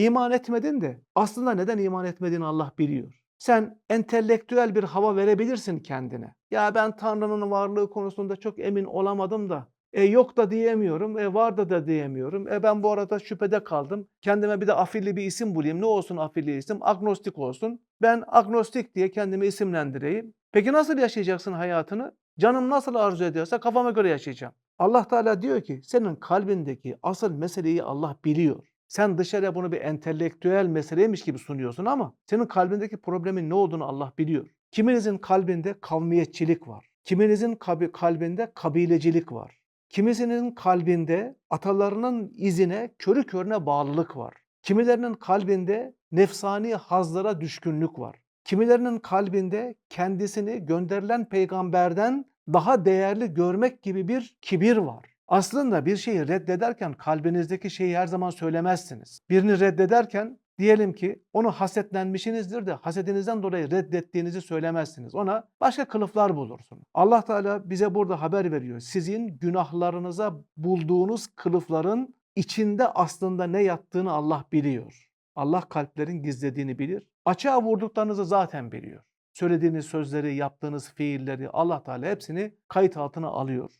İman etmedin de aslında neden iman etmediğini Allah biliyor. Sen entelektüel bir hava verebilirsin kendine. Ya ben Tanrı'nın varlığı konusunda çok emin olamadım da e yok da diyemiyorum, e var da da diyemiyorum. E ben bu arada şüphede kaldım. Kendime bir de afilli bir isim bulayım. Ne olsun afilli isim? Agnostik olsun. Ben agnostik diye kendimi isimlendireyim. Peki nasıl yaşayacaksın hayatını? Canım nasıl arzu ediyorsa kafama göre yaşayacağım. Allah Teala diyor ki senin kalbindeki asıl meseleyi Allah biliyor. Sen dışarıya bunu bir entelektüel meseleymiş gibi sunuyorsun ama senin kalbindeki problemin ne olduğunu Allah biliyor. Kiminizin kalbinde kavmiyetçilik var. Kiminizin kalbinde kabilecilik var. Kimisinin kalbinde atalarının izine körü körüne bağlılık var. Kimilerinin kalbinde nefsani hazlara düşkünlük var. Kimilerinin kalbinde kendisini gönderilen peygamberden daha değerli görmek gibi bir kibir var. Aslında bir şeyi reddederken kalbinizdeki şeyi her zaman söylemezsiniz. Birini reddederken diyelim ki onu hasetlenmişsinizdir de hasedinizden dolayı reddettiğinizi söylemezsiniz. Ona başka kılıflar bulursunuz. Allah Teala bize burada haber veriyor. Sizin günahlarınıza bulduğunuz kılıfların içinde aslında ne yattığını Allah biliyor. Allah kalplerin gizlediğini bilir. Açığa vurduklarınızı zaten biliyor. Söylediğiniz sözleri, yaptığınız fiilleri Allah Teala hepsini kayıt altına alıyor.